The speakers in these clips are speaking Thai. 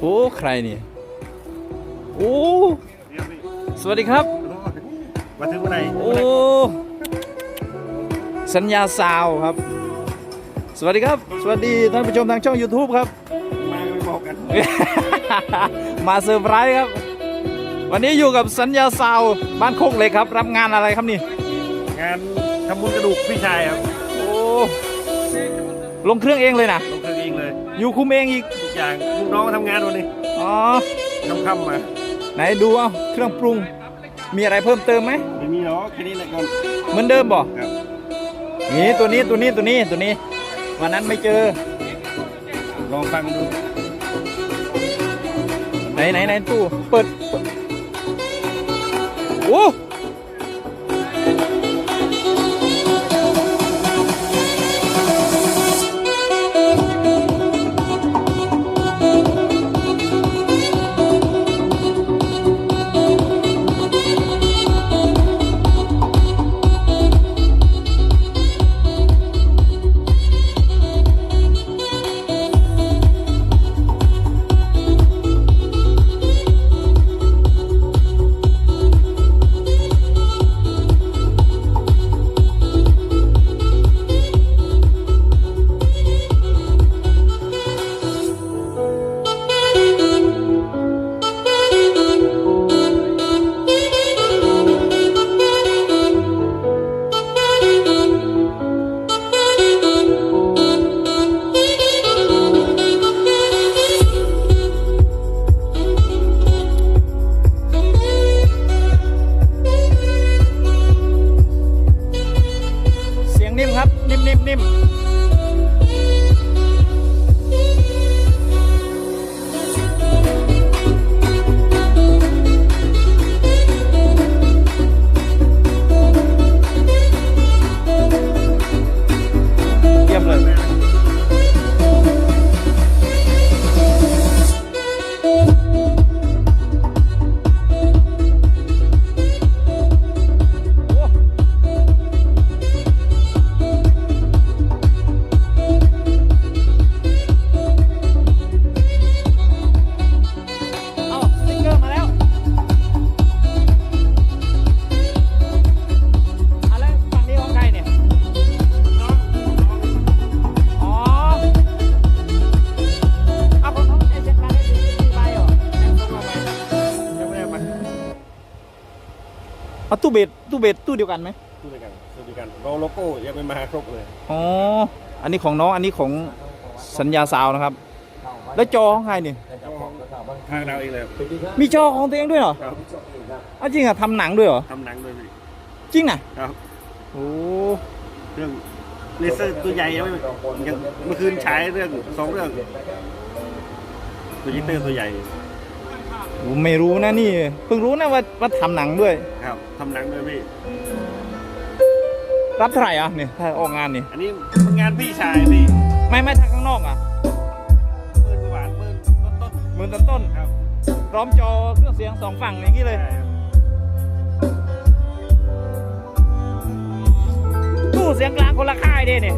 โอ้ใครนี่โอ้สวัสดีครับมาถึงวันไหนโอ้สัญญาซาวครับ สวัสดีครับ สวัสดีท่านผู้ชมทางช่อง YouTube ครับ มาไม่บอกกัน มาเซอร์ไพรส์ครับ วันนี้อยู่กับสัญญาซาวบ้านโคกเหล็กครับ รับงานอะไรครับนี่ งานทำบุญกระดูกพี่ชายครับ โอ้ ลงเครื่องเองเลยนะลงเครื่องเองเลย อยู่คุมเองอีกทุกอย่างลูกน้องทำงานวันนี้อ๋อค่ำๆมา ไหนดูเอาเครื่องปรุง มีอะไรเพิ่มเติมไหมไม่มีหรอกแค่นี้แหละก่อนเหมือนเดิมบ่ครับนี่ตัวนี้ตัวนี้ตัวนี้ตัวนี้ วันนั้นไม่เจอ ลองฟังดูไหนไหนไหนตู้เปิดเปิดโอ้ ตู้เบสตู้เบสตู้เดียวกันไหมดูด้วยกันดูด้วยกันรอโลโก้ยังไม่มาครบเลยอ๋ออันนี้ของน้องอันนี้ของสัญญาซาวนะครับ แล้วจอของใครนี่ทางเราเองเลยมีจอของตัวเองด้วยเหรอครับอ้าวจริงอะทำหนังด้วยเหรอทำหนังด้วยพี่จริงน่ะครับโอ้เรื่องเลเซอร์ตัวใหญ่ยังไม่ยังเมื่อคืนฉายเรื่องสองเรื่องโปรเจคเตอร์ตัวใหญ่ ผมไม่รู้นะนี่เพิ่งรู้นะว่าว่าทำหนังด้วย ครับทำหนังด้วยพี่ รับเท่าไหร่อะเนี่ยถ้าออกงานนี่อันนี้มันงานพี่ชายพี่ไม่ไม่ทางข้างนอกอะหมื่นกว่าบาทหมื่นต้นหมื่นต้นๆครับๆพร้อมจอเครื่องเสียงสองฝั่งอย่างนี้เลย ใช่ครับตู้เสียงกลางคนละค่ายดิเนี่ย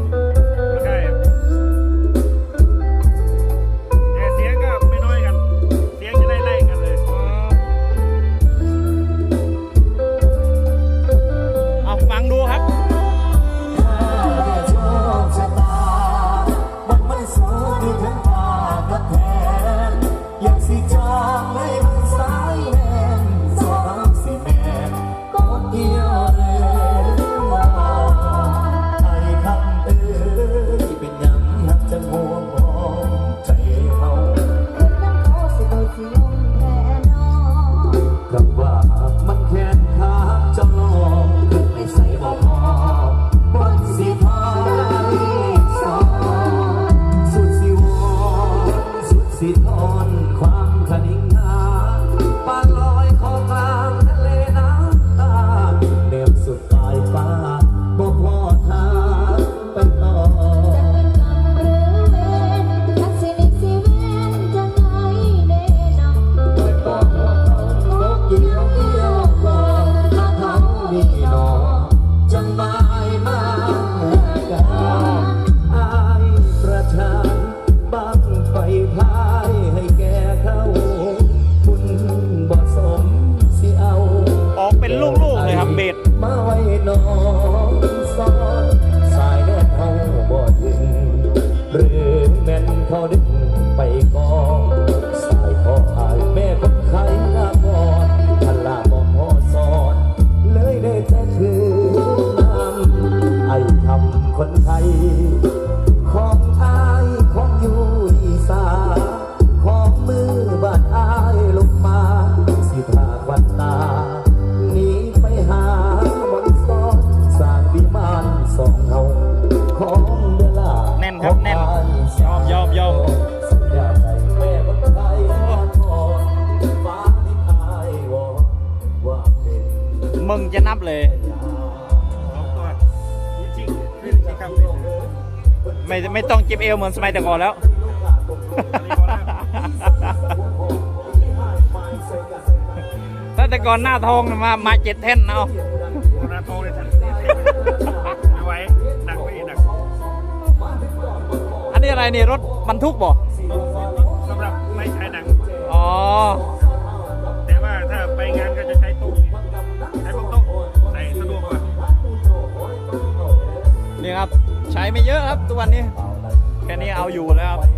มึงจะนับเลยสองตัวจริงๆไม่ใช่คำนี้ไม่ไม่ต้องเจ็บเอวเหมือนสมัยแต่ก่อนแล้วอันนี้พอแล้วถ้าแต่ก่อนหน้าทองน่ะมามาเจ็ดแท่นเอาโอนาโทเลยทันไม่ไหวหนักไปอีกหนัก อันนี้อะไรนี่รถบรรทุกบ่สำหรับไม่ใช้หนัง อ๋อ ช้ไม่เยอะครับทุกวันนี้ แค่นี้เอาอยู่แล้วครับ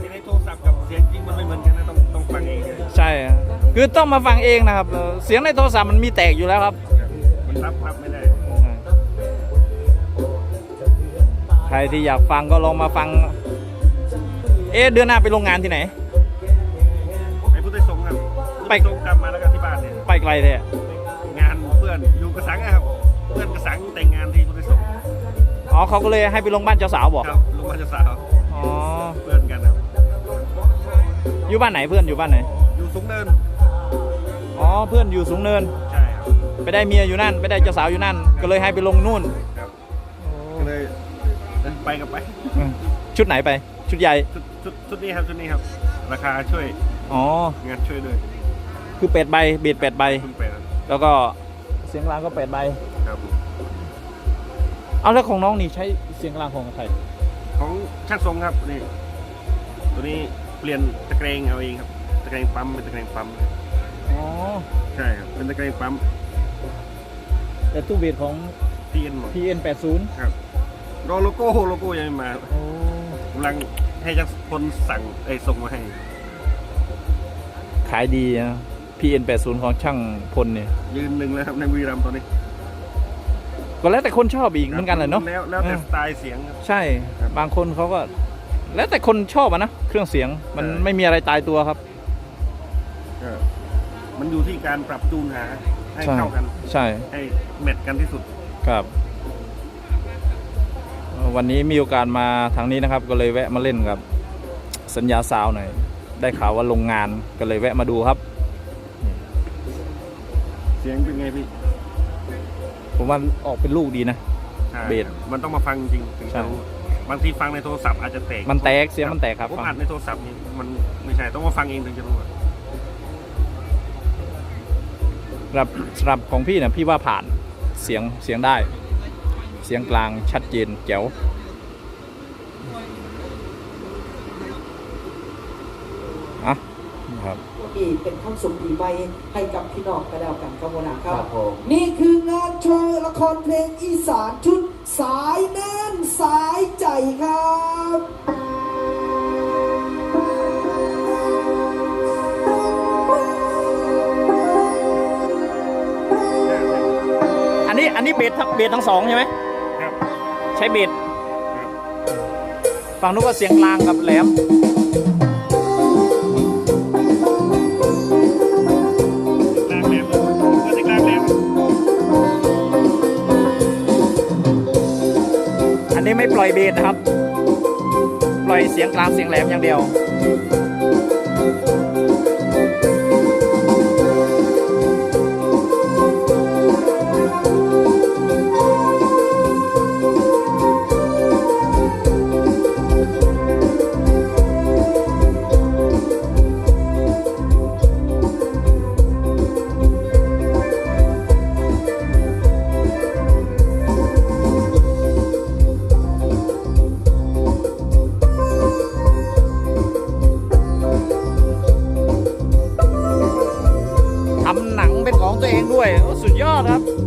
ทีในโทรศัพท์กับเสียงจริงมันไม่เหมือนกันนะต้องต้องฟังเองเลยใช่อะคือต้องมาฟังเองนะครับเออเสียงในโทรศัพท์มันมีแตกอยู่แล้วครับ มันรับรับไม่ได้ใครที่อยากฟังก็ลองมาฟัง เอ๊ะเดือนหน้าไปโรงงานที่ไหน ไปพุทธสงฆ์ครับไปพุทธสงฆ์กลับมาแล้วก็ที่บ้านเนี่ยไปไกลเลยอะงานเพื่อนอยู่กระสังอะครับ เพื่อนกระสังแต่งงานที่พุทธสงฆ์อ๋อเขาก็เลยให้ไปลงบ้านเจ้าสาวบอกครับลุงว่าจะสาวอ๋อเพื่อนกันครับอยู่บ้านไหนเพื่อนอยู่บ้านไหนอยู่สูงเนินอ๋อเพื่อนอยู่สูงเนิน ใช่ครับไปได้เมียอยู่นั่นไปได้เจ้าสาวอยู่นั่น ก็เลยให้ไปลงนู่นครับก็เลยเดินไปกับไปอืมชุดไหนไป ชุดใหญ่ชุดชุดชุดนี้ครับชุดนี้ครับ ราคาช่วยอ๋อ งานช่วยด้วยคือเป็ดใบเบียดเป็ดใบ คุณแปดแล้วก็ เสียงกลางก็เป็ดใบ ครับเอาแล้วของน้องนี่ใช้เสียงกลางของใครของช่างทรงครับนี่ตัวนี้เปลี่ยนตะแกรงเอาเองครับ ตะแกรงปั๊มเป็นตะแกรงปั๊มอ๋อใช่ครับเป็นตะแกรงปั๊มแต่ตู้เบียดของทีเอ็นหมด PN80 ครับรอโลโก้โลโก้ยังไม่มาโอ้กำลังให้ช่างคนสั่งไอ้ส่งมาให้ ขายดีนะ PN80 ของช่างพลเนี่ย ยืนหนึ่งแล้วครับในบุรีรัมย์ตอนนี้ก็แล้วแต่คนชอบอีกเหมือนกันเลยเนาะแล้วแล้วแต่เออสไตล์เสียงครับ ใช่ครับ บางคนเขาก็ แล้วแต่คนชอบอะนะเครื่องเสียงมันใช่ไม่มีอะไรตายตัวครับ ก็มันอยู่ที่การปรับจูนหาให้ใช่ เข้ากัน ใช่ให้แมทกันที่สุด ครับเอ่อวันนี้มีโอกาสมาทางนี้นะครับ ก็เลยแวะมาเล่นกับ สัญญาซาวหน่อยได้ข่าวว่าโรงงานก็เลยแวะมาดูครับเสียงเป็นไงพี่ผมว่าออกเป็นลูกดีนะ ใช่เบส มันต้องมาฟังจริงถึงใช่จะรู้บางทีฟังในโทรศัพท์อาจจะแตกมันแตกเสียงมันแตกครับผมฟังอัดในโทรศัพท์นี่มันไม่ใช่ต้องมาฟังเองถึงจะรู้อะสำหรับสำหรับของพี่เนี่ยพี่ว่าผ่านเสียงเสียงได้ เสียงกลางชัดเจนแจ๋วอะ ครับปีเป็นความสุขปีใหม่ให้กับพี่น้องกันแล้วกันครับหัวหน้าคครัรับบผมนี่คืองานโชว์ละครเพลงอีสานชุดสายแน่นสายใจครับอันนี้อันนี้เบสทั้งเบสทั้งสองใช่ไหมครับใช้เบสครับฟังนึกว่าเสียงกลางกับแหลม นะครับ ปล่อยเสียงกลางเสียงแหลมอย่างเดียว โ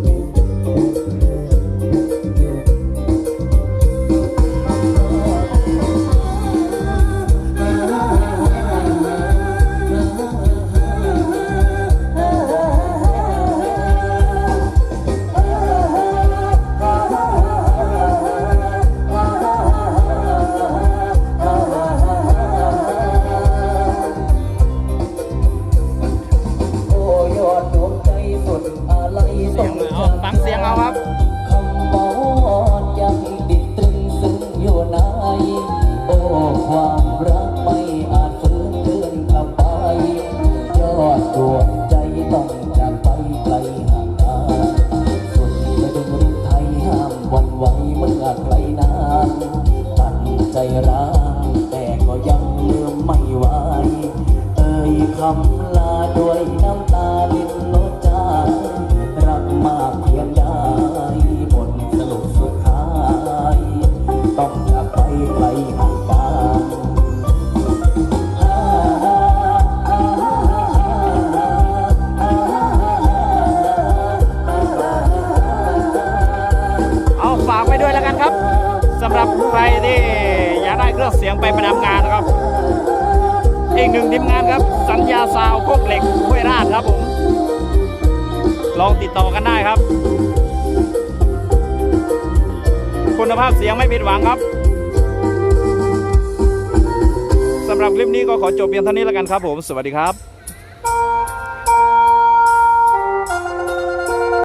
หนึ่งทีมงานครับ สัญญาซาวโคกเหล็กห้วยราชครับผม ลองติดต่อกันได้ครับ คุณภาพเสียงไม่ผิดหวังครับสำหรับคลิปนี้ก็ขอจบเพียงเท่านี้แล้วกันครับผม สวัสดีครับ